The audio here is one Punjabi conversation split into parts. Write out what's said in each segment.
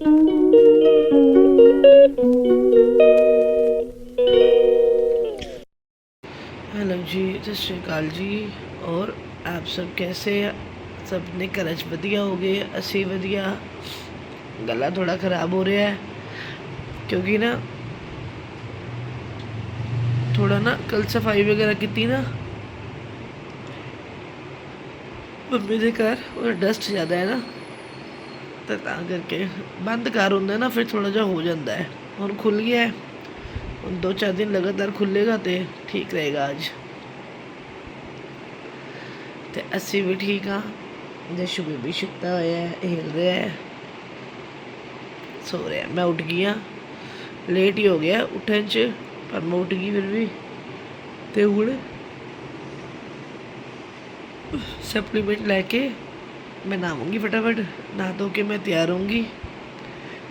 ਹੈਲੋ ਜੀ ਸਤਿ ਸ਼੍ਰੀ ਅਕਾਲ ਜੀ ਔਰ ਆਪ ਸਭ ਕੈਸੇ ਆ ਸਭ ਨੇ ਘਰ 'ਚ ਵਧੀਆ ਹੋ ਗਏ ਅਸੀਂ ਵਧੀਆ ਗਲਾ ਥੋੜਾ ਖਰਾਬ ਹੋ ਰਿਹਾ ਹੈ ਕਿਉਂਕਿ ਨਾ ਥੋੜਾ ਨਾ ਕੱਲ ਸਫ਼ਾਈ ਵਗੈਰਾ ਕੀਤੀ ਨਾ ਮੰਮੀ ਦੇ ਘਰ ਉਹ ਡਸਟ ਜ਼ਿਆਦਾ ਹੈ ਨਾ ਤਾਂ ਤਾਂ ਕਰਕੇ ਬੰਦ ਕਰ ਹੁੰਦਾ ਨਾ, ਫਿਰ ਥੋੜਾ ਜਿਹਾ ਹੋ ਜਾਂਦਾ ਹੈ। ਹੁਣ ਖੁੱਲ ਗਿਆ ਹੈ। ਹੁਣ ਦੋ ਚਾਰ ਦਿਨ ਲਗਾਤਾਰ ਖੁੱਲੇਗਾ ਤੇ ਠੀਕ ਰਹੇਗਾ ਅੱਜ। ਤੇ ਅਸੀਂ ਵੀ ਠੀਕ ਹਾਂ। ਜਸ਼ੂ ਬੇਬੀ ਸੁੱਤਾ ਹੋਇਆ ਹੈ, ਹਿਲ ਰਿਹਾ ਹੈ। ਸੋ ਰਿਹਾ, ਮੈਂ ਉੱਠ ਗਈ ਹਾਂ। ਲੇਟ ਹੀ ਹੋ ਗਿਆ ਉੱਠਣ ਚ, ਪਰ ਮੈਂ ਉੱਠ ਗਈ ਫਿਰ ਵੀ। ਤੇ ਹੁਣ ਸਪਲੀਮੈਂਟ ਲੈ ਕੇ ਮੈਂ ਨਹਾਵਾਂਗੀ ਫਟਾਫਟ ਨਹਾ ਧੋ ਕੇ ਮੈਂ ਤਿਆਰ ਹੋਊਂਗੀ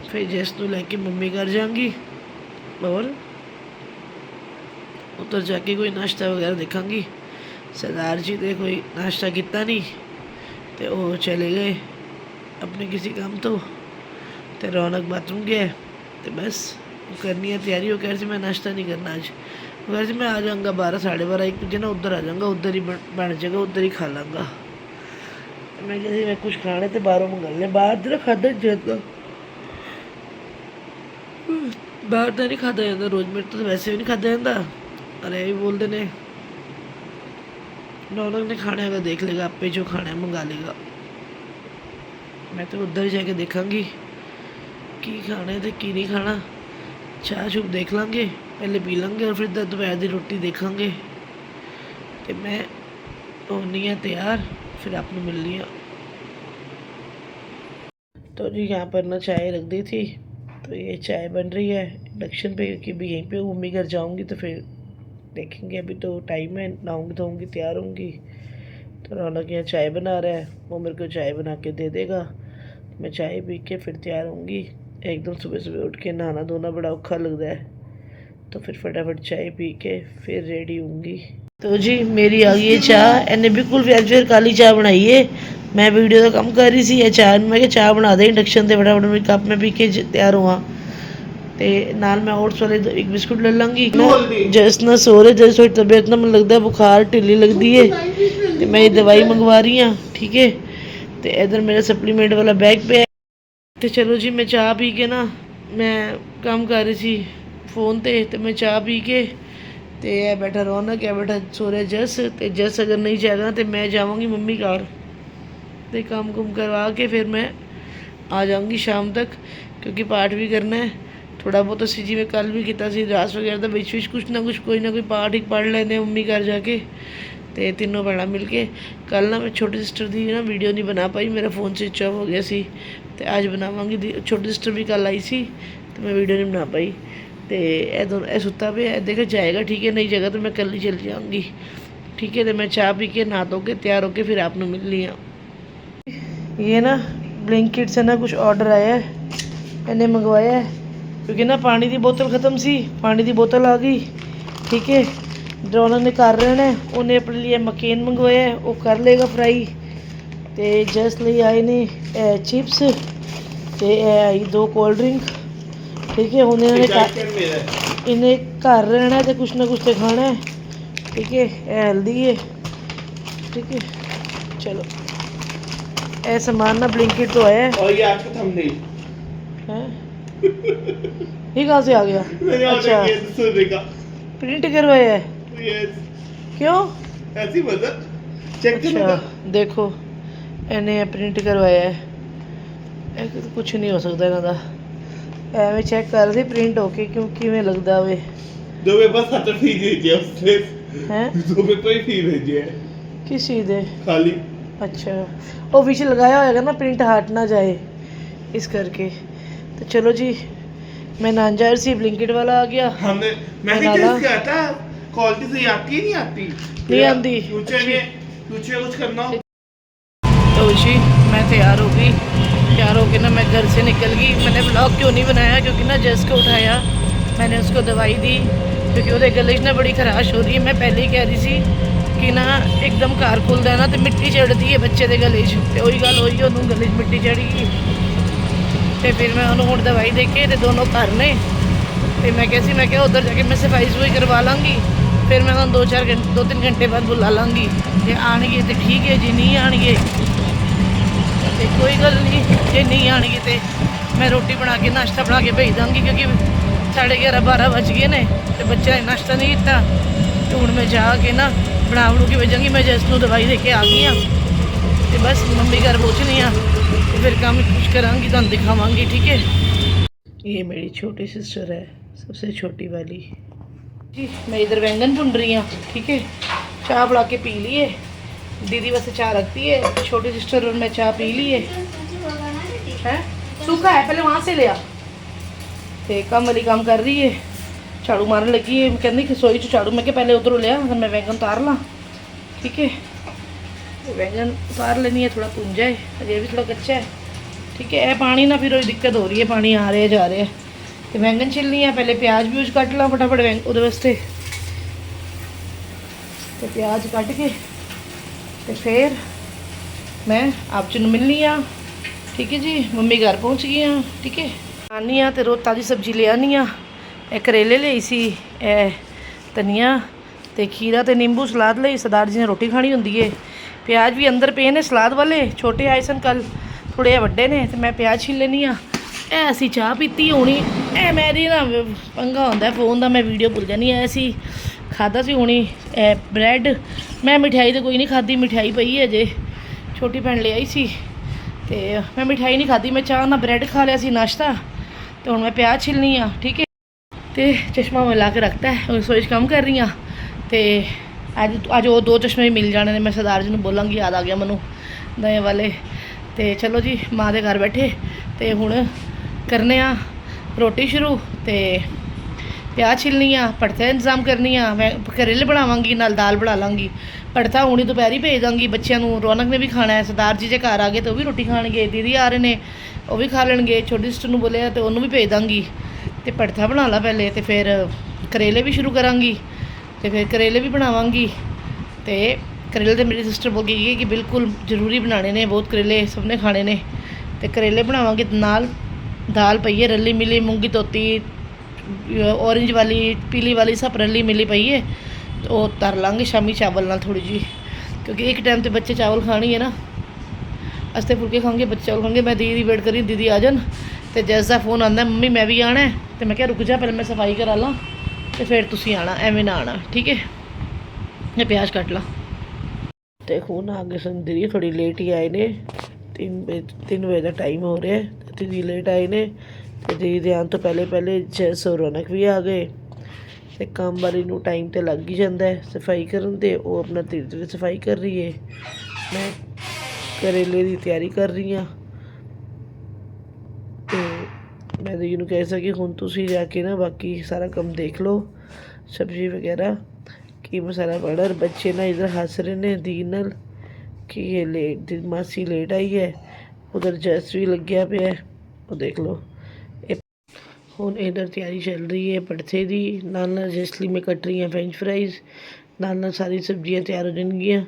ਫਿਰ ਜੈਸ ਨੂੰ ਲੈ ਕੇ ਮੰਮੀ ਘਰ ਜਾਵਾਂਗੀ ਔਰ ਉੱਧਰ ਜਾ ਕੇ ਕੋਈ ਨਾਸ਼ਤਾ ਵਗੈਰਾ ਦੇਖਾਂਗੀ ਸਰਦਾਰ ਜੀ ਦੇ ਕੋਈ ਨਾਸ਼ਤਾ ਕੀਤਾ ਨਹੀਂ ਤੇ ਉਹ ਚਲੇ ਗਏ ਆਪਣੇ ਕਿਸੇ ਕੰਮ ਤੋਂ ਤੇ ਰੌਣਕ ਬਾਥਰੂਮ ਗਿਆ ਹੈ ਤੇ ਬਸ ਉਹ ਕਰਨੀ ਹੈ ਤਿਆਰੀ ਉਹ ਕਹਿ ਰਹੀ ਸੀ ਮੈਂ ਨਾਸ਼ਤਾ ਨਹੀਂ ਕਰਨਾ ਅੱਜ ਉਹ ਕਹਿ ਰਹੀ ਸੀ ਮੈਂ ਆ ਜਾਊਂਗਾ ਬਾਰਾਂ ਸਾਢੇ ਬਾਰਾਂ ਇੱਕ ਵਜੇ ਨਾ ਉੱਧਰ ਆ ਜਾਊਂਗਾ ਉੱਧਰ ਹੀ ਬਣ- ਬਣ ਜਾਏਗਾ ਉੱਧਰ ਹੀ ਖਾ ਲਾਂਗਾ ਮੈਂ ਕਿਹਾ ਸੀ ਮੈਂ ਕੁਝ ਖਾਣੇ ਤੇ ਬਾਹਰੋਂ ਮੰਗਾ ਲੈ ਬਾਹਰ ਦਾ ਖਾਦਾ ਜਾਂਦਾ ਬਾਹਰ ਦਾ ਨਹੀਂ ਖਾਦਾ ਜਾਂਦਾ, ਰੋਜ਼ ਮੇਰੇ ਤੋਂ ਵੈਸੇ ਵੀ ਨਹੀਂ ਖਾਦਾ ਜਾਂਦਾ। ਅਰੇ ਵੀ ਬੋਲਦੇ ਨੇ ਰੌਣਕ ਨੇ ਖਾਣਾ ਹੈਗਾ, ਦੇਖ ਲੇਗਾ ਆਪੇ ਜੋ ਖਾਣਾ ਮੰਗਾ ਲੇਗਾ ਮੈਂ ਤਾਂ ਉੱਧਰ ਜਾ ਕੇ ਦੇਖਾਂਗੀ, ਕੀ ਖਾਣਾ ਤੇ ਕੀ ਨਹੀਂ ਖਾਣਾ। ਚਾਹ ਚੁੱਪ ਦੇਖ ਲਾਂਗੇ, ਪਹਿਲੇ ਪੀ ਲਾਂਗੇ ਔਰ ਫਿਰ ਦੁਪਹਿਰ ਦੀ ਰੋਟੀ ਦੇਖਾਂਗੇ। ਤੇ ਮੈਂ ਹੋਣੀ ਹੈ ਤਿਆਰ। फिर आपने मिल लिया। तो जी, यहाँ पर ना चाय रख दी थी तो ये चाय बन रही है इंडक्शन पे, क्योंकि भी यहीं पे मम्मी घर जाऊँगी तो फिर देखेंगे। अभी तो टाइम है, नहाऊँगी धोऊँगी, तैयार होंगी तो रौनक यहाँ चाय बना रहा है, वो मेरे को चाय बना के दे देगा। मैं चाय पी के फिर तैयार होंगी एकदम सुबह सुबह उठ के नहाना धोना बड़ा औखा लगता है। तो फिर फटाफट चाय पी के फिर रेडी होंगी ਤੋ ਜੀ ਮੇਰੀ ਆ ਗਈ ਹੈ ਚਾਹ। ਇਹਨੇ ਬਿਲਕੁਲ ਵੀ ਅੱਜ ਫਿਰ ਕਾਲੀ ਚਾਹ ਬਣਾਈ ਹੈ ਮੈਂ ਵੀਡੀਓ ਦਾ ਕੰਮ ਕਰ ਰਹੀ ਸੀ ਇਹ ਚਾਹ ਮੈਂ ਕਿਹਾ ਚਾਹ ਬਣਾ ਦੇ ਇੰਡਕਸ਼ਨ ਤੇ ਫਟਾਫਟ ਮੈਂ ਕੱਪ ਮੈਂ ਪੀ ਕੇ ਤਿਆਰ ਹੋਵਾਂ। ਤੇ ਨਾਲ ਮੈਂ ਓਟਸ ਵਾਲੇ ਇੱਕ ਬਿਸਕੁਟ ਲੈ ਲਾਂਗੀ। ਜਿਸ ਨਾਲ ਸੋਰੇ ਜਿਸ ਹੋਈ ਤਬੀਅਤ ਨਾ ਮੈਨੂੰ ਲੱਗਦਾ ਬੁਖਾਰ ਢਿੱਲੀ ਲੱਗਦੀ ਹੈ ਤੇ ਮੈਂ ਇਹ ਦਵਾਈ ਮੰਗਵਾ ਰਹੀ ਹਾਂ ਠੀਕ ਹੈ ਤੇ ਇਧਰ ਮੇਰਾ ਸਪਲੀਮੈਂਟ ਵਾਲਾ ਬੈਗ ਪਿਆ। ਤੇ ਚਲੋ ਜੀ ਮੈਂ ਚਾਹ ਪੀ ਕੇ ਨਾ ਮੈਂ ਕੰਮ ਕਰ ਰਹੀ ਸੀ ਫੋਨ ਤੇ ਤੇ ਮੈਂ ਚਾਹ ਪੀ ਕੇ ਤੇ ਇਹ ਬੈਠਾ ਰੌਣਕ ਹੈ, ਬੈਠਾ ਸੋਰੇ ਜਸ ਤੇ ਜਸ ਅਗਰ ਨਹੀਂ ਜਾਏਗਾ ਤੇ ਮੈਂ ਜਾਵਾਂਗੀ ਮੰਮੀ ਘਰ। ਤੇ ਕੰਮ ਕੁਮ ਕਰਵਾ ਕੇ ਫਿਰ ਮੈਂ ਆ ਜਾਵਾਂਗੀ ਸ਼ਾਮ ਤੱਕ, ਕਿਉਂਕਿ ਪਾਠ ਵੀ ਕਰਨਾ ਹੈ। ਥੋੜਾ ਬਹੁਤ ਅਸੀਂ ਜਿਵੇਂ ਕੱਲ ਵੀ ਕੀਤਾ ਸੀ, ਰਾਸ ਵਗੈਰਾ ਦਾ ਵਿੱਚ ਵਿੱਚ ਕੁਛ ਨਾ ਕੁਛ, ਕੋਈ ਨਾ ਕੋਈ ਪਾਠ ਹੀ ਪੜ੍ਹ ਲੈਂਦੇ ਮੰਮੀ ਘਰ ਜਾ ਕੇ। ਤੇ ਤਿੰਨੋਂ ਭੈਣਾਂ ਮਿਲ ਕੇ। ਕੱਲ ਨਾ ਮੈਂ ਛੋਟੀ ਸਿਸਟਰ ਦੀ ਨਾ ਵੀਡੀਓ ਨਹੀਂ ਬਣਾ ਪਾਈ, ਮੇਰਾ ਫੋਨ ਸਵਿਚ ਆਫ ਹੋ ਗਿਆ ਸੀ। ਤੇ ਅੱਜ ਬਣਾਵਾਂਗੀ ਦੀ ਛੋਟੀ ਸਿਸਟਰ ਵੀ ਕੱਲ ਆਈ ਸੀ, ਤੇ ਮੈਂ ਵੀਡੀਓ ਨਹੀਂ ਬਣਾ ਪਾਈ। ਤੇ ਇਹ ਦੋਨੋਂ ਇਹ ਸੁੱਤਾ ਪਿਆ ਇਹ ਦੇਖੋ ਜਾਏਗਾ ਠੀਕ ਹੈ ਨਹੀਂ ਜਾਏਗਾ ਤਾਂ ਮੈਂ ਕੱਲ ਹੀ ਚਲ ਜਾਊਂਗੀ ਠੀਕ ਹੈ ਤੇ ਮੈਂ ਚਾਹ ਪੀ ਕੇ ਨਹਾ ਧੋ ਕੇ ਤਿਆਰ ਹੋ ਕੇ ਫਿਰ ਆਪ ਨੂੰ ਮਿਲਨੀ ਆ ये ना ब्लिंकिट से ना कुछ ਆਰਡਰ ਆਇਆ ਹੈ ਇਹਨੇ ਮੰਗਵਾਇਆ ਹੈ ਕਿਉਂਕਿ ਨਾ ਪਾਣੀ ਦੀ ਬੋਤਲ ਖਤਮ ਸੀ ਪਾਣੀ ਦੀ ਬੋਤਲ ਆ ਗਈ ਠੀਕ ਹੈ ਡਰੋਨਰ ਨੇ ਕਰ ਰਹੇ ਨੇ ਉਹਨੇ ਆਪਣੇ ਲਈ ਮਕੇਨ ਮੰਗਵਾਇਆ ਹੈ, ਉਹ ਕਰ ਲੇਗਾ ਫਰਾਈ ਤੇ ਜਸ ਲਈ ਆਏ ਨੇ ਚਿਪਸ ਤੇ ਇਹ ਆਈ ਦੋ ਕੋਲਡ ਡਰਿੰਕ ਠੀਕ ਹੈ ਹੁਣ ਇਹਨਾਂ ਨੇ ਘਰ- ਇਹਨੇ ਘਰ ਰਹਿਣਾ ਹੈ ਤੇ ਕੁਛ ਨਾ ਕੁਛ ਤੇ ਖਾਣਾ ਹੈ ਠੀਕ ਹੈ ਇਹ ਹੈਲਦੀ ਹੈ ठीक है चलो ਇਹ सामान ना ब्लिंकिट तो आया है और ये आपका थंबनेल हैं? ये कहाँ से आ गया मैंने ऑर्डर अच्छा किया था सुनने का प्रिंट करवाया है यस क्यों ऐसी मजा चेक करो अच्छा ना देखो ਇਹਨੇ ਪ੍ਰਿੰਟ ਕਰਵਾਇਆ ਹੈ ਇਹ ਤਾਂ ਕੁਝ ਨਹੀਂ ਹੋ ਸਕਦਾ ਇਹਨਾਂ ਦਾ ਐਵੇਂ ਚੈੱਕ ਕਰ ਰਹੇ ਪ੍ਰਿੰਟ ਹੋ ਕੇ ਕਿਉਂ ਕਿਵੇਂ ਲੱਗਦਾ ਵੇ दो पेपर सटर फी दीजिए उसने ਹੈ दो पेपर ही फी भेजिए ਕਿਸ ਚੀਜ਼ ਦੇ खाली ਅੱਛਾ ਉਹ ਵਿੱਚ ਲਗਾਇਆ ਹੋਏਗਾ ਨਾ ਪ੍ਰਿੰਟ ਹਟ ਨਾ ਜਾਏ ਇਸ ਕਰਕੇ तो चलो जी मैं नानजार से ब्लिंकिट वाला आ गया हमने मैंने बनाना। टेस्ट किया था क्वालिटी सही आती है नहीं आती नहीं आती। फ्यूचर में फ्यूचर कुछ करना हो तो जी मैं तैयार हो गई तैयार हो के ना मैं घर से निकल गई मैंने ब्लॉग क्यों नहीं बनाया क्योंकि ना जस को उठाया मैंने उसको दवाई दी क्योंकि ਉਹਦੇ ਗਲੇ 'ਚ ਨਾ ਬੜੀ ਖਰਾਸ਼ ਹੋ ਰਹੀ ਹੈ ਮੈਂ ਪਹਿਲੇ ਹੀ ਕਹਿ ਰਹੀ ਸੀ ਕਿ ਨਾ ਇੱਕਦਮ ਘਰ ਖੁੱਲਦਾ ਨਾ ਤੇ ਮਿੱਟੀ ਚੜਦੀ ਹੈ ਬੱਚੇ ਦੇ ਗਲੇ 'ਚ ਤੇ ਉਹੀ ਗੱਲ ਹੋਈ ਉਹਨੂੰ ਗਲੇ 'ਚ ਮਿੱਟੀ ਚੜੀ ਗਈ ਤੇ ਫਿਰ ਮੈਂ ਉਹਨੂੰ ਹੁਣ ਦਵਾਈ ਦੇ ਕੇ ਤੇ ਦੋਨੋਂ ਘਰ ਨੇ ਤੇ ਮੈਂ ਕਿਹਾ ਸੀ ਮੈਂ ਕਿਹਾ ਉਧਰ ਜਾ ਕੇ ਮੈਂ ਸਫਾਈ ਸਫਾਈ ਕਰਵਾ ਲਾਂਗੀ ਫਿਰ ਮੈਂ ਤੁਹਾਨੂੰ ਦੋ ਚਾਰ ਘੰਟੇ ਦੋ ਤਿੰਨ ਘੰਟੇ ਬਾਅਦ ਬੁਲਾ ਲਾਂਗੀ ਜੇ ਆਣਗੇ ਤੇ ਠੀਕ ਹੈ ਜੇ ਨਹੀਂ ਆਣਗੇ ਤੇ ਕੋਈ ਗੱਲ ਨਹੀਂ ਜੇ ਨਹੀਂ ਆਣਗੇ ਤੇ ਮੈਂ ਰੋਟੀ ਬਣਾ ਕੇ ਨਾਸ਼ਤਾ ਬਣਾ ਕੇ ਭੇਜ ਦਾਂਗੀ ਕਿਉਂਕਿ ਸਾਢੇ 11 12 ਵੱਜ ਗਏ ਨੇ ਤੇ ਬੱਚਾ ਨੇ ਨਾਸ਼ਤਾ ਨਹੀਂ ਕੀਤਾ ਤੇ ਹੁਣ ਮੈਂ ਜਾ ਕੇ ਨਾ ਬਣਾ ਬਣੂ ਕੇ ਭੇਜਾਂਗੀ ਮੈਂ ਜੈਸ ਨੂੰ ਦਵਾਈ ਦੇ ਕੇ ਆ ਗਈ ਆ ਤੇ ਬਸ ਮੰਮੀ ਘਰ ਪਹੁੰਚਣੀ ਆ ਤੇ ਫਿਰ ਕੰਮ ਕੁਝ ਕਰਾਂਗੀ ਤੁਹਾਨੂੰ ਦਿਖਾਵਾਂਗੀ ਠੀਕ ਹੈ ये मेरी छोटी सिस्टर है सबसे छोटी वाली जी मैं इधर बैंगन भून रही हूँ ठीक है चाय बना के पी लिए दीदी वैसे चाय रखती है, छोटी सिस्टर रूम में चाय पी ली है। सूखा है, पहले वहाँ से ले आ। काम वाली काम कर रही है, झाड़ू मारने लगी है। कहती कि सोई चू झाड़ू मैं क्या पहले उधरों लिया फिर मैं बैंगन उतार ला। ठीक है? बैंगन उतार लेनी है, थोड़ा पूंजा है अरे भी थोड़ा कच्चा है। ठीक है पानी ना, फिर दिक्कत हो रही है, पानी आ रहा है, जा रहा है। तो बैंगन छिलनी है, पहले प्याज भी उस कट लाँ फटाफट बैंगन वास्ते। तो प्याज कट के ਤੇ ਫਿਰ ਮੈਂ ਆਪ ਜੀ ਨੂੰ ਮਿਲਣੀ ਆ। ਠੀਕ ਹੈ ਜੀ? ਮੰਮੀ ਘਰ ਪਹੁੰਚ ਗਈ ਆ ਠੀਕ ਹੈ? ਆਨੀ ਆ ਤੇ ਰੋ ਤਾਜੀ ਸਬਜ਼ੀ ਲੈ ਆਨੀ ਆ। ਇਹ ਕਰੇਲੇ ਲਈ ਸੀ, ਇਹ ਧਨੀਆ ਤੇ ਖੀਰਾ ਤੇ ਨਿੰਬੂ ਸਲਾਦ ਲਈ। ਸਰਦਾਰ ਜੀ ਨੇ ਰੋਟੀ ਖਾਣੀ ਹੁੰਦੀ ਏ। ਪਿਆਜ਼ ਵੀ ਅੰਦਰ ਪਏ ਨੇ ਸਲਾਦ ਵਾਲੇ, ਛੋਟੇ ਆਏ ਸਨ ਕੱਲ ਥੋੜੇ ਜਿਹੇ ਵੱਡੇ ਨੇ ਤੇ ਮੈਂ ਪਿਆਜ਼ ਛਿੱਲ ਲੈਣੀ ਆ। ਇਹ ਅਸੀਂ ਚਾਹ ਪੀਤੀ ਹੋਣੀ, ਇਹ ਮੇਰੀ ਨਾ ਪੰਗਾ ਹੁੰਦਾ, ਫੋਨ ਦਾ ਮੈਂ ਵੀਡੀਓ ਭੁੱਲ ਜਾਨੀ ਐ ਅਸੀਂ ਖਾਦਾ ਸੀ ਹੁਣੀ, ਇਹ ਬ੍ਰੈਡ ਮੈਂ ਮਠਿਆਈ ਤਾਂ ਕੋਈ ਨਹੀਂ ਖਾਦੀ ਮਠਿਆਈ ਪਈ ਹੈ ਜੇ ਛੋਟੀ ਭੈਣ ਲੈ ਆਈ ਸੀ ਤੇ ਮੈਂ ਮਠਿਆਈ ਨਹੀਂ ਖਾਦੀ ਮੈਂ ਚਾਹ ਨਾਲ ਬ੍ਰੈਡ ਖਾ ਲਿਆ ਸੀ, ਨਾਸ਼ਤਾ। ਤੇ ਹੁਣ ਮੈਂ ਪਿਆਜ਼ ਛਿਲਣੀ ਆ, ਠੀਕ ਹੈ? ਤੇ ਚਸ਼ਮਾ ਮੈਂ ਲਾ ਕੇ ਰੱਖਤਾ ਹੈ, ਰਸੋਈ 'ਚ ਕੰਮ ਕਰ ਰਹੀ ਆ ਤੇ ਅੱਜ ਅੱਜ ਉਹ ਦੋ ਚਸ਼ਮੇ ਵੀ ਮਿਲ ਜਾਣੇ ਨੇ, ਮੈਂ ਸਰਦਾਰ ਜੀ ਨੂੰ ਬੋਲਾਂਗੀ, ਯਾਦ ਆ ਗਿਆ ਮੈਨੂੰ ਨਵੇਂ ਵਾਲੇ। ਤੇ ਚਲੋ ਜੀ, ਮਾਂ ਦੇ ਘਰ ਬੈਠੇ। ਤੇ ਹੁਣ ਕਰਨੇ ਆ ਰੋਟੀ ਸ਼ੁਰੂ ਤੇ ਪਿਆਜ਼ ਛਿਲਣੀ ਆ ਭੜਥੇ ਦਾ ਇੰਤਜ਼ਾਮ ਕਰਨੀ ਆ, ਮੈਂ ਕਰੇਲੇ ਬਣਾਵਾਂਗੀ, ਨਾਲ ਦਾਲ ਬਣਾ ਲਾਂਗੀ। ਭੜਥਾ ਹੁਣੀ ਦੁਪਹਿਰੀ ਭੇਜ ਦਾਂਗੀ, ਬੱਚਿਆਂ ਨੂੰ ਰੌਣਕ ਨੇ ਵੀ ਖਾਣਾ ਹੈ, ਸਰਦਾਰ ਜੀ ਜੇ ਘਰ ਆ ਗਏ ਤੇ ਉਹ ਵੀ ਰੋਟੀ ਖਾਣਗੇ, ਦੀਦੀ ਆ ਰਹੇ ਨੇ, ਉਹ ਵੀ ਖਾ ਲੈਣਗੇ, ਛੋਟੀ ਸਿਸਟਰ ਨੂੰ ਬੋਲਿਆ ਤੇ ਉਹਨੂੰ ਵੀ ਭੇਜ ਦਾਂਗੀ। ਤੇ ਭੜਥਾ ਬਣਾ ਲਾ ਪਹਿਲੇ ਤੇ ਫਿਰ ਕਰੇਲੇ ਵੀ ਸ਼ੁਰੂ ਕਰਾਂਗੀ, ਤੇ ਫਿਰ ਕਰੇਲੇ ਵੀ ਬਣਾਵਾਂਗੀ। ਤੇ ਕਰੇਲੇ ਤੇ ਮੇਰੀ ਸਿਸਟਰ ਬੋਲ ਗਈ ਕਿ ਬਿਲਕੁਲ ਜ਼ਰੂਰੀ ਬਣਾਣੇ ਨੇ, ਬਹੁਤ ਕਰੇਲੇ ਸਭ ਨੇ ਖਾਣੇ ਨੇ। ਤੇ ਕਰੇਲੇ ਬਣਾਵਾਂਗੇ ਤੇ ਨਾਲ ਦਾਲ ਪਈਏ ਹੈ ਰੱਲੀ ਮਿਲੀ, ਮੂੰਗੀ ਧੋਤੀ ਔਰੇਂਜ ਵਾਲੀ, ਪੀਲੀ ਵਾਲੀ ਸਭ ਰੱਲੀ ਮਿਲੀ ਪਈ ਹੈ ਉਹ ਤਰ ਲਾਂਗੇ, ਸ਼ਾਮੀ ਚਾਵਲ ਨਾਲ ਥੋੜੀ ਜੀ ਕਿਉਂਕਿ ਇੱਕ ਟਾਈਮ ਤੇ ਬੱਚੇ ਚਾਵਲ ਖਾਣੀ ਹੈ ਨਾ। ਅਸਤੇ ਫੁਲਕੇ ਖਾਣਗੇ ਬੱਚੇ ਚਾਵਲ ਖਾਣਗੇ ਮੈਂ ਦੀਦੀ ਦੀ ਵੇਟ ਕਰੀ ਦੀਦੀ ਆ ਜਾਣ। ਤੇ ਜੈਸ ਦਾ ਫੋਨ ਆਂਦਾ, ਮੰਮੀ, ਮੈਂ ਵੀ ਆਣਾ ਹੈ। ਤੇ ਮੈਂ ਕਿਹਾ, ਰੁਕ ਜਾ, ਪਹਿਲਾਂ ਮੈਂ ਸਫ਼ਾਈ ਕਰਾ ਲਾਂ ਤੇ ਫਿਰ ਤੁਸੀਂ ਆਣਾ, ਐਵੇਂ ਨਾ ਆਣਾ, ਠੀਕ ਹੈ ਇਹ ਪਿਆਜ਼ ਕੱਟ ਲਾਂ। ਤੇ ਹੁਣ ਆ ਗਏ ਸਨ ਦੀਦੀ ਥੋੜੀ ਲੇਟ ਹੀ ਆਏ ਨੇ। 3 ਵਜੇ 3 ਵਜੇ ਦਾ ਟਾਈਮ ਹੋ ਰਿਹਾ ਹੈ। ਤੇ ਦੀਦੀ ਲੇਟ ਆਏ ਨੇ। ਤੇ ਦੀਦੀ ਦੇ ਆਉਣ ਤੋਂ ਪਹਿਲੇ ਪਹਿਲੇ ਜੈਸ ਔਰ ਰੌਣਕ ਵੀ ਆ ਗਏ ਤੇ ਕੰਮ ਵਾਲੀ ਨੂੰ ਟਾਈਮ ਤੇ ਲੱਗ ਹੀ ਜਾਂਦਾ ਹੈ। ਸਫ਼ਾਈ ਕਰਨ ਤੇ ਉਹ ਆਪਣਾ ਧੀਰੇ ਧੀਰੇ ਸਫ਼ਾਈ ਕਰ ਰਹੀ ਹੈ। ਮੈਂ ਕਰੇਲੇ ਦੀ ਤਿਆਰੀ ਕਰ ਰਹੀ ਹਾਂ। ਤੇ ਮੈਂ ਦੀਦੀ ਨੂੰ ਕਹਿ ਸਕੀ ਹੁਣ ਤੁਸੀਂ ਜਾ ਕੇ ਨਾ ਬਾਕੀ ਸਾਰਾ ਕੰਮ ਦੇਖ ਲਓ, ਸਬਜ਼ੀ ਵਗੈਰਾ, ਕੀ ਮਸਾਲਾ ਪਾਉਣਾ ਬੱਚੇ ਨਾ ਇਧਰ ਹੱਸ ਰਹੇ ਨੇ ਦੀ ਨਾਲ ਕਿ ਇਹ ਲੇਟ ਦੀ ਮਾਸੀ ਲੇਟ ਆਈ ਹੈ, ਉਧਰ ਜੈਸ ਵੀ ਲੱਗਿਆ ਪਿਆ ਉਹ ਦੇਖ ਲਓ। ਹੁਣ ਇਧਰ ਤਿਆਰੀ ਚੱਲ ਰਹੀ ਹੈ ਪੜਥੇ ਦੀ। ਨਾਲ ਨਾਲ ਜਿਸ ਲਈ ਮੈਂ ਕੱਟ ਰਹੀ ਹਾਂ ਫ੍ਰੈਂਚ ਫਰਾਈਜ਼ ਨਾਲ ਸਾਰੀ ਸਬਜ਼ੀਆਂ ਤਿਆਰ ਹੋ ਜਾਣਗੀਆਂ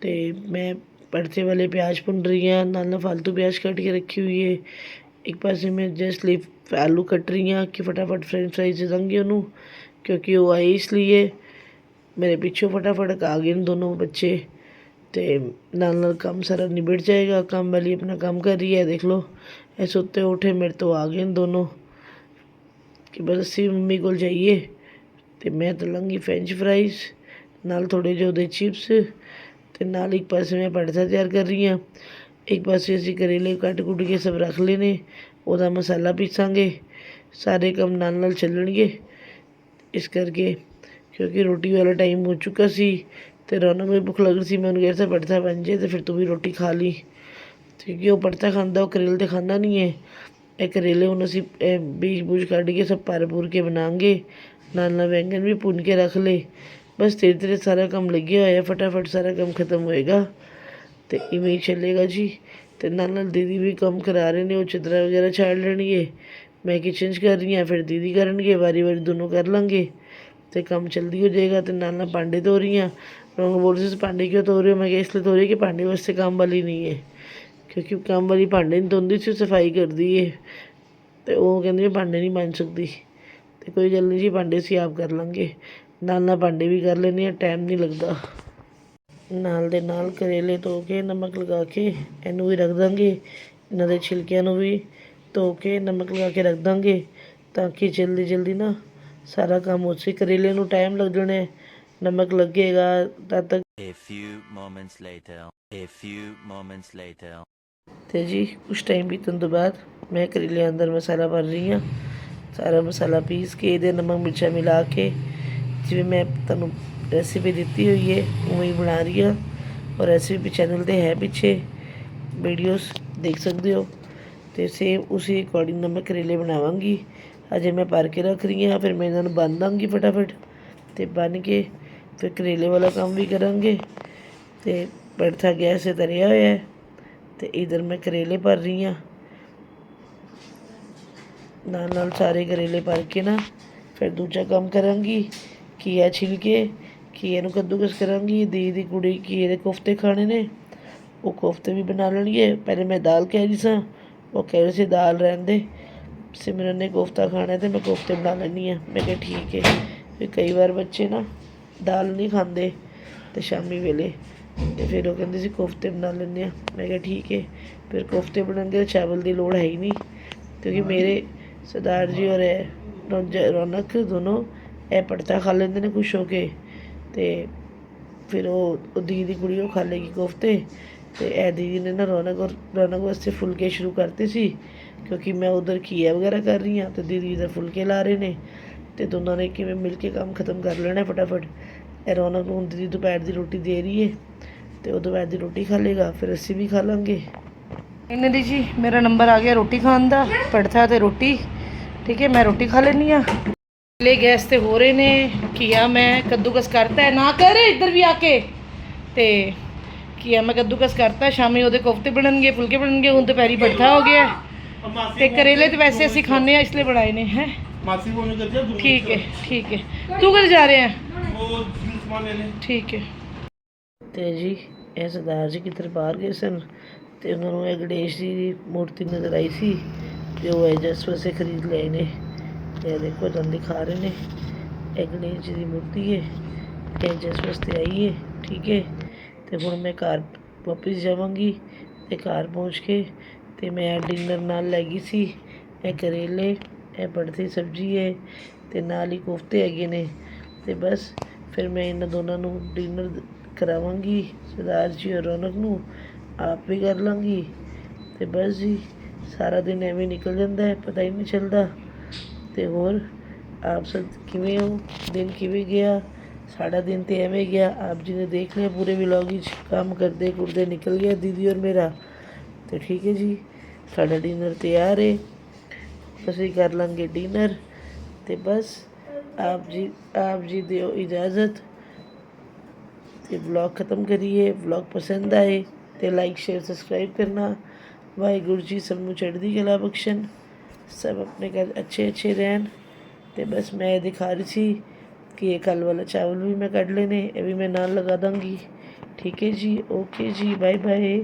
ਤੇ ਮੈਂ ਪੜਥੇ ਵਾਲੇ ਪਿਆਜ਼ ਭੁੰਨ ਰਹੀ ਹਾਂ। ਨਾਲ ਨਾਲ ਫालतू ਪਿਆਜ਼ ਕੱਟ ਕੇ ਰੱਖੀ ਹੋਈ ਹੈ। ਇੱਕ ਪਾਸੇ ਮੈਂ ਜਸਟ ਲਈ ਆਲੂ ਕੱਟ ਰਹੀ ਹਾਂ ਕਿ ਫਟਾਫਟ ਫ੍ਰੈਂਚ ਫਰਾਈਜ਼ ਦੇ ਦਾਂਗੀ ਉਹਨੂੰ, ਕਿਉਂਕਿ ਉਹ ਆਏ ਇਸ ਲਈ ਮੇਰੇ ਪਿੱਛੋਂ ਫਟਾਫਟ ਆ ਗਏ ਨੇ ਦੋਨੋਂ ਬੱਚੇ ਤੇ ਨਾਲ ਨਾਲ ਕੰਮ ਸਾਰਾ ਨਿਬੜ ਜਾਏਗਾ। ਕੰਮ ਵਾਲੀ ਆਪਣਾ ਕੰਮ ਕਰ ਰਹੀ ਹੈ, ਦੇਖ ਲਓ। ਇਸ ਉੱਤੇ ਉੱਠੇ ਮੇਰੇ ਤੋਂ ਆ ਗਏ ਨੇ ਦੋਨੋਂ। ਕਿ ਬਸ ਅਸੀਂ ਮੰਮੀ ਕੋਲ ਜਾਈਏ ਅਤੇ ਮੈਂ ਤਲਾਂਗੀ ਫਰੈਂਚ ਫਰਾਈਜ਼ ਨਾਲ ਥੋੜ੍ਹੇ ਜਿਹੇ ਉਹਦੇ ਚਿਪਸ ਅਤੇ ਨਾਲ ਇੱਕ ਪਾਸੇ ਮੈਂ ਪੜਥਾ ਤਿਆਰ ਕਰ ਰਹੀ ਹਾਂ। ਇੱਕ ਪਾਸੇ ਅਸੀਂ ਕਰੇਲੇ ਕੱਟ ਕੁੱਟ ਕੇ ਸਭ ਰੱਖ ਲਏ ਨੇ, ਉਹਦਾ ਮਸਾਲਾ ਪੀਸਾਂਗੇ, ਸਾਰੇ ਕੰਮ ਨਾਲ ਨਾਲ ਚੱਲਣਗੇ। ਇਸ ਕਰਕੇ ਕਿਉਂਕਿ ਰੋਟੀ ਵਾਲਾ ਟਾਈਮ ਹੋ ਚੁੱਕਾ ਸੀ ਤੇ ਰੌਣਕ ਨੂੰ ਭੁੱਖ ਲੱਗ ਰਹੀ ਸੀ, ਮੈਂ ਉਹਨੂੰ ਕਿਹਾ ਸੀ ਪੜਥਾ ਬਣ ਜੇ ਤੇ ਫਿਰ ਤੂੰ ਵੀ ਰੋਟੀ ਖਾ ਲਈ। ਕਿਉਂਕਿ ਉਹ ਪੜਥਾ ਖਾਂਦਾ, ਉਹ ਕਰੇਲ ਤੇ ਖਾਂਦਾ ਨਹੀਂ ਹੈ। ਇਹ ਕਰੇਲੇ ਹੁਣ ਅਸੀਂ ਬੀਜ ਬੂਜ ਕੱਢ ਕੇ ਸਭ ਭਰ ਭੁਰ ਕੇ ਬਣਾਵਾਂਗੇ। ਨਾਲ ਨਾਲ ਬੈਂਗਨ ਵੀ ਭੁੰਨ ਕੇ ਰੱਖ ਲਏ। ਬਸ ਧੀਰੇ ਧੀਰੇ ਸਾਰਾ ਕੰਮ ਲੱਗਿਆ ਹੋਇਆ, ਫਟਾਫਟ ਸਾਰਾ ਕੰਮ ਖਤਮ ਹੋਏਗਾ। ਅਤੇ ਇਵੇਂ ਹੀ ਚੱਲੇਗਾ ਜੀ। ਅਤੇ ਨਾਲ ਨਾਲ ਦੀਦੀ ਵੀ ਕੰਮ ਕਰਾ ਰਹੇ ਨੇ, ਉਹ ਚਦਰਾ ਵਗੈਰਾ ਛਾੜ ਲੈਣਗੇ। ਮੈਂ ਕਿਚਨ 'ਚ ਕਰ ਰਹੀ ਹਾਂ, ਫਿਰ ਦੀਦੀ ਕਰਨਗੇ, ਵਾਰੀ ਵਾਰੀ ਦੋਨੋਂ ਕਰ ਲਾਂਗੇ। ਤੇ ਕੰਮ ਜਲਦੀ ਹੋ ਜਾਏਗਾ ਤੇ ਨਾਲ ਨਾਲ ਭਾਂਡੇ ਧੋ ਰਹੀ ਹਾਂ। ਰੋਂਗ ਬੋਲ ਰਹੀ ਸੀ, ਭਾਂਡੇ ਕਿਉਂ ਧੋ ਰਹੇ ਹੋ? ਮੈਂ ਕਿਹਾ, ਇਸ ਲਈ ਧੋ ਰਹੀ ਕਿ ਭਾਂਡੇ ਵਾਸਤੇ ਕੰਮ ਵਾਲੀ ਨਹੀਂ ਹੈ। ਕਿਉਂਕਿ ਕੰਮ ਵਾਲੀ ਭਾਂਡੇ ਨਹੀਂ ਧੋਂਦੀ ਸੀ ਸਫ਼ਾਈ ਕਰਦੀ ਹੈ ਅਤੇ ਉਹ ਕਹਿੰਦੀ ਭਾਂਡੇ ਨਹੀਂ ਮਾਂਜ ਸਕਦੀ। ਤੇ ਕੋਈ ਗੱਲ ਨਹੀਂ ਜੀ, ਭਾਂਡੇ ਅਸੀਂ ਆਪ ਕਰ ਲਾਂਗੇ। ਨਾਲ ਨਾਲ ਭਾਂਡੇ ਵੀ ਕਰ ਲੈਂਦੇ ਆ ਟਾਈਮ ਨਹੀਂ ਲੱਗਦਾ। ਨਾਲ ਦੇ ਨਾਲ ਕਰੇਲੇ ਧੋ ਕੇ, ਨਮਕ ਲਗਾ ਕੇ, ਇਹਨੂੰ ਵੀ ਰੱਖ ਦਾਂਗੇ। ਇਹਨਾਂ ਦੇ ਛਿਲਕਿਆਂ ਨੂੰ ਵੀ ਧੋ ਕੇ, ਨਮਕ ਲਗਾ ਕੇ ਰੱਖ ਦਾਂਗੇ। ਤਾਂ ਕਿ ਜਲਦੀ ਜਲਦੀ ਨਾ ਸਾਰਾ ਕੰਮ ਹੋ ਸਕੇ ਕਰੇਲੇ ਨੂੰ ਟਾਈਮ ਲੱਗ ਜਾਣਾ ਨਮਕ ਲੱਗੇਗਾ ਤਦ ਤੱਕ A few moments later. A few moments later. ਤੇ ਜੀ ਕੁਛ ਟਾਈਮ ਬੀਤਣ ਤੋਂ ਬਾਅਦ ਮੈਂ ਕਰੇਲੇ ਅੰਦਰ ਮਸਾਲਾ ਭਰ ਰਹੀ ਹਾਂ। ਸਾਰਾ ਮਸਾਲਾ ਪੀਸ ਕੇ ਇਹਦੇ ਨਮਕ, ਮਿਰਚਾਂ ਮਿਲਾ ਕੇ ਜਿਵੇਂ ਮੈਂ ਤੁਹਾਨੂੰ ਰੈਸਿਪੀ ਦਿੱਤੀ ਹੋਈ ਹੈ, ਉਵੇਂ ਹੀ ਬਣਾ ਰਹੀ ਹਾਂ। ਔਰ ਰੈਸਿਪੀ ਚੈਨਲ ਤੇ ਹੈ ਪਿੱਛੇ ਵੀਡੀਓਜ਼ ਦੇਖ ਸਕਦੇ ਹੋ। ਤੇ ਸੇਮ ਉਸੇ ਅਕੋਰਡਿੰਗ ਨਾਲ ਮੈਂ ਕਰੇਲੇ ਬਣਾਵਾਂਗੀ। ਅਜੇ ਮੈਂ ਭਰ ਕੇ ਰੱਖ ਰਹੀ ਹਾਂ, ਫਿਰ ਮੈਂ ਇਹਨਾਂ ਨੂੰ ਬੰਨ ਦਾਂਗੀ ਫਟਾਫਟ। ਤੇ ਬੰਨ ਕੇ ਫਿਰ ਕਰੇਲੇ ਵਾਲਾ ਕੰਮ ਵੀ ਕਰਾਂਗੇ। ਤੇ ਬੈਠਾ ਗੈਸ 'ਤੇ ਤਰਿਆ ਹੋਇਆ ਹੈ। ਤੇ ਇਧਰ ਮੈਂ ਕਰੇਲੇ ਭਰ ਰਹੀ ਹਾਂ। ਨਾਲ ਨਾਲ ਸਾਰੇ ਕਰੇਲੇ ਭਰ ਕੇ ਨਾ ਫਿਰ ਦੂਜਾ ਕੰਮ ਕਰਾਂਗੀ, ਘੀਆ ਛਿਲ ਕੇ, ਘੀਏ ਨੂੰ ਕੱਦੂਕਸ ਕਰਾਂਗੀ, ਦੀ ਦੀ ਕੁੜੀ ਘੀਏ ਦੇ ਕੋਫਤੇ ਖਾਣੇ ਨੇ, ਉਹ ਕੋਫਤੇ ਵੀ ਬਣਾ ਲੈਣਗੇ। ਪਹਿਲੇ ਮੈਂ ਦਾਲ ਕਹਿ ਰਹੀ ਸਾਂ, ਉਹ ਕਹਿ ਰਹੀ ਸੀ ਦਾਲ ਰਹਿੰਦੇ ਸਿਮਰਨ ਨੇ ਕੋਫਤਾ ਖਾਣਾ ਹੈ ਤੇ ਮੈਂ ਕੋਫਤੇ ਬਣਾ ਲੈਣੀ ਆ ਮੈਂ ਕਿਹਾ ਠੀਕ ਹੈ ਕਈ ਵਾਰ ਬੱਚੇ ਨਾ ਦਾਲ ਨਹੀਂ ਖਾਂਦੇ ਤੇ ਸ਼ਾਮੀ ਵੇਲੇ ਤੇ ਫਿਰ ਉਹ ਕਹਿੰਦੇ ਸੀ ਕੋਫਤੇ ਬਣਾ ਲੈਂਦੇ ਆ ਮੈਂ ਕਿਹਾ ਠੀਕ ਹੈ ਫਿਰ ਕੋਫਤੇ ਬਣਾਉਂਦੇ ਚਾਵਲ ਦੀ ਲੋੜ ਹੈ ਹੀ ਨਹੀਂ ਕਿਉਂਕਿ ਮੇਰੇ ਸਰਦਾਰ ਜੀ ਔਰ ਇਹ ਰੌਣਕ ਦੋਨੋਂ ਇਹ ਪੜਤਾ ਖਾ ਲੈਂਦੇ ਨੇ ਖੁਸ਼ ਹੋ ਕੇ। ਤੇ ਫਿਰ ਉਹ ਦੀਦੀ ਦੀ ਕੁੜੀ ਉਹ ਖਾ ਲੇਗੀ ਕੋਫਤੇ। ਤੇ ਇਹ ਦੀਦੀ ਨੇ ਨਾ ਰੌਣਕ ਔਰ ਰੌਣਕ ਵਾਸਤੇ ਫੁਲਕੇ ਸ਼ੁਰੂ ਕਰਤੇ ਸੀ ਕਿਉਂਕਿ ਮੈਂ ਉਧਰ ਘੀਆ ਵਗੈਰਾ ਕਰ ਰਹੀ ਹਾਂ ਤੇ ਦੀਦੀ ਇਧਰ ਫੁਲਕੇ ਲਾ ਰਹੇ ਨੇ। ਤੇ ਦੋਨਾਂ ਨੇ ਕਿਵੇਂ ਮਿਲ ਕੇ ਕੰਮ ਖਤਮ ਕਰ ਲੈਣਾ ਫਟਾਫਟ। ਰੌਣਕ ਨੂੰ ਦੀਦੀ ਦੁਪਹਿਰ ਦੀ ਰੋਟੀ ਦੇ ਰਹੀ ਹੈ ਤੇ ਉਹ ਦੁਪਹਿਰ ਦੀ ਰੋਟੀ ਖਾ ਲੇਗਾ ਫਿਰ ਅਸੀਂ ਵੀ ਖਾ ਲਾਂਗੇ। ਇਹਨਾਂ ਦੀ ਜੀ ਮੇਰਾ ਨੰਬਰ ਆ ਗਿਆ ਰੋਟੀ ਖਾਣ ਦਾ ਪੜਥਾ ਤੇ ਰੋਟੀ। ਠੀਕ ਹੈ ਮੈਂ ਰੋਟੀ ਖਾ ਲੈਣੀ ਆ ਲੈ ਗੈਸ ਤੇ ਹੋ ਰਹੇ ਨੇ ਕੀਆ ਮੈਂ ਕੱਦੂਕਸ ਕਰਤਾ ਹੈ। ਨਾ ਕਰ ਇੱਧਰ ਵੀ ਆ ਕੇ। ਤੇ ਕੀਆ ਮੈਂ ਕੱਦੂਕਸ ਕਰਤਾ ਸ਼ਾਮੀ ਉਹਦੇ ਕੋਫਤੇ ਬਣਨਗੇ ਫੁਲਕੇ ਬਣਨਗੇ ਹੁਣ ਦੁਪਹਿਰੀ ਪੜਥਾ ਹੋ ਗਿਆ। ਹੈ। ਤੇ ਕਰੇਲੇ ਤੇ ਵੈਸੇ ਅਸੀਂ ਖਾਂਦੇ ਆ ਇਸ ਲਈ ਬਣਾਏ ਨੇ ਹੈ। ਮਾਸੀ ਜ਼ਰੂਰ ਠੀਕ ਹੈ ਠੀਕ ਹੈ। ਤੂੰ ਕਿੱਥੇ ਜਾ ਰਹੇ? ਆ ਠੀਕ ਹੈ। ਤੇ ਜੀ ਇਹ ਸਰਦਾਰ ਜੀ ਕਿੱਧਰ ਬਾਹਰ ਗਏ ਸਨ? ਤੇ ਉਹਨਾਂ ਨੂੰ ਇਹ ਗਣੇਸ਼ ਜੀ ਦੀ ਮੂਰਤੀ ਨਜ਼ਰ ਆਈ ਸੀ ਤੇ ਉਹ ਐਜਸ ਵਸੇ ਖਰੀਦ ਲਏ ਨੇ। ਤੇ ਇਹ ਦੇਖੋ ਤੁਹਾਨੂੰ ਦਿਖਾ ਰਹੇ ਨੇ। ਇਹ ਗਣੇਸ਼ ਜੀ ਦੀ ਮੂਰਤੀ ਹੈ। ਇਹ ਐਜਸ ਵਾਸਤੇ ਆਈ ਹੈ ਠੀਕ ਹੈ। ਤੇ ਹੁਣ ਮੈਂ ਘਰ ਵਾਪਸ ਜਾਵਾਂਗੀ ਤੇ ਘਰ ਪਹੁੰਚ ਕੇ ਤੇ ਮੈਂ ਡਿਨਰ ਨਾਲ ਲੈ ਗਈ ਸੀ। ਇਹ ਕਰੇਲੇ ਇਹ ਬੜਤੀ ਸਬਜ਼ੀ ਹੈ ਤੇ ਨਾਲ ਹੀ ਕੋਫਤੇ ਹੈਗੇ ਨੇ। ਤੇ ਬਸ ਫਿਰ ਮੈਂ ਇਹਨਾਂ ਦੋਨਾਂ ਨੂੰ ਡਿਨਰ ਕਰਾਵਾਂਗੀ, ਸਰਦਾਰ ਜੀ ਔਰ ਰੌਣਕ ਨੂੰ, ਆਪ ਵੀ ਕਰ ਲਾਂਗੀ। ਤੇ ਬਸ ਜੀ, ਸਾਰਾ ਦਿਨ ਐਵੇਂ ਨਿਕਲ ਜਾਂਦਾ ਹੈ, ਪਤਾ ਹੀ ਨਹੀਂ ਚੱਲਦਾ। ਤੇ ਹੋਰ, ਆਪ ਸਭ ਕਿਵੇਂ ਹੋ? ਦਿਨ ਕਿਵੇਂ ਗਿਆ? ਸਾਡਾ ਦਿਨ ਤੇ ਐਵੇਂ ਗਿਆ, ਆਪ ਜੀ ਨੇ ਦੇਖ ਲਿਆ ਪੂਰੇ ਵਲੌਗ ਵਿੱਚ, ਕੰਮ ਕਰਦੇ ਕੁਰਦੇ ਨਿਕਲ ਗਿਆ ਦੀਦੀ ਔਰ ਮੇਰਾ। ਤੇ ਠੀਕ ਹੈ ਜੀ, ਸਾਡਾ ਡਿਨਰ ਤਿਆਰ ਹੈ। ਅਸੀਂ ਕਰ ਲਾਂਗੇ ਡਿਨਰ ਤੇ ਬਸ ਆਪ ਜੀ ਆਪ ਜੀ ਦਿਓ ਇਜਾਜ਼ਤ ਤੇ ਵਲੌਗ ਖਤਮ ਕਰੀਏ ਵਲੌਗ ਪਸੰਦ ਆਏ ਤੇ ਲਾਈਕ ਸ਼ੇਅਰ ਸਬਸਕ੍ਰਾਈਬ ਕਰਨਾ ਵਾਹਿਗੁਰੂ ਜੀ ਸਭ ਨੂੰ ਚੜ੍ਹਦੀ ਕਲਾ ਬਖਸ਼ਣ ਸਭ ਆਪਣੇ ਘਰ ਅੱਛੇ ਅੱਛੇ ਰਹਿਣ ਤੇ ਬਸ ਮੈਂ ਇਹ ਦਿਖਾ ਰਹੀ ਸੀ ਕਿ ਇਹ ਕੱਲ ਵਾਲਾ ਚਾਵਲ ਵੀ ਮੈਂ ਕੱਢ ਲਏ ਨੇ ਇਹ ਵੀ ਮੈਂ ਨਾਲ ਲਗਾ ਦਾਂਗੀ ਠੀਕ ਹੈ ਜੀ ਓਕੇ ਜੀ ਬਾਏ ਬਾਏ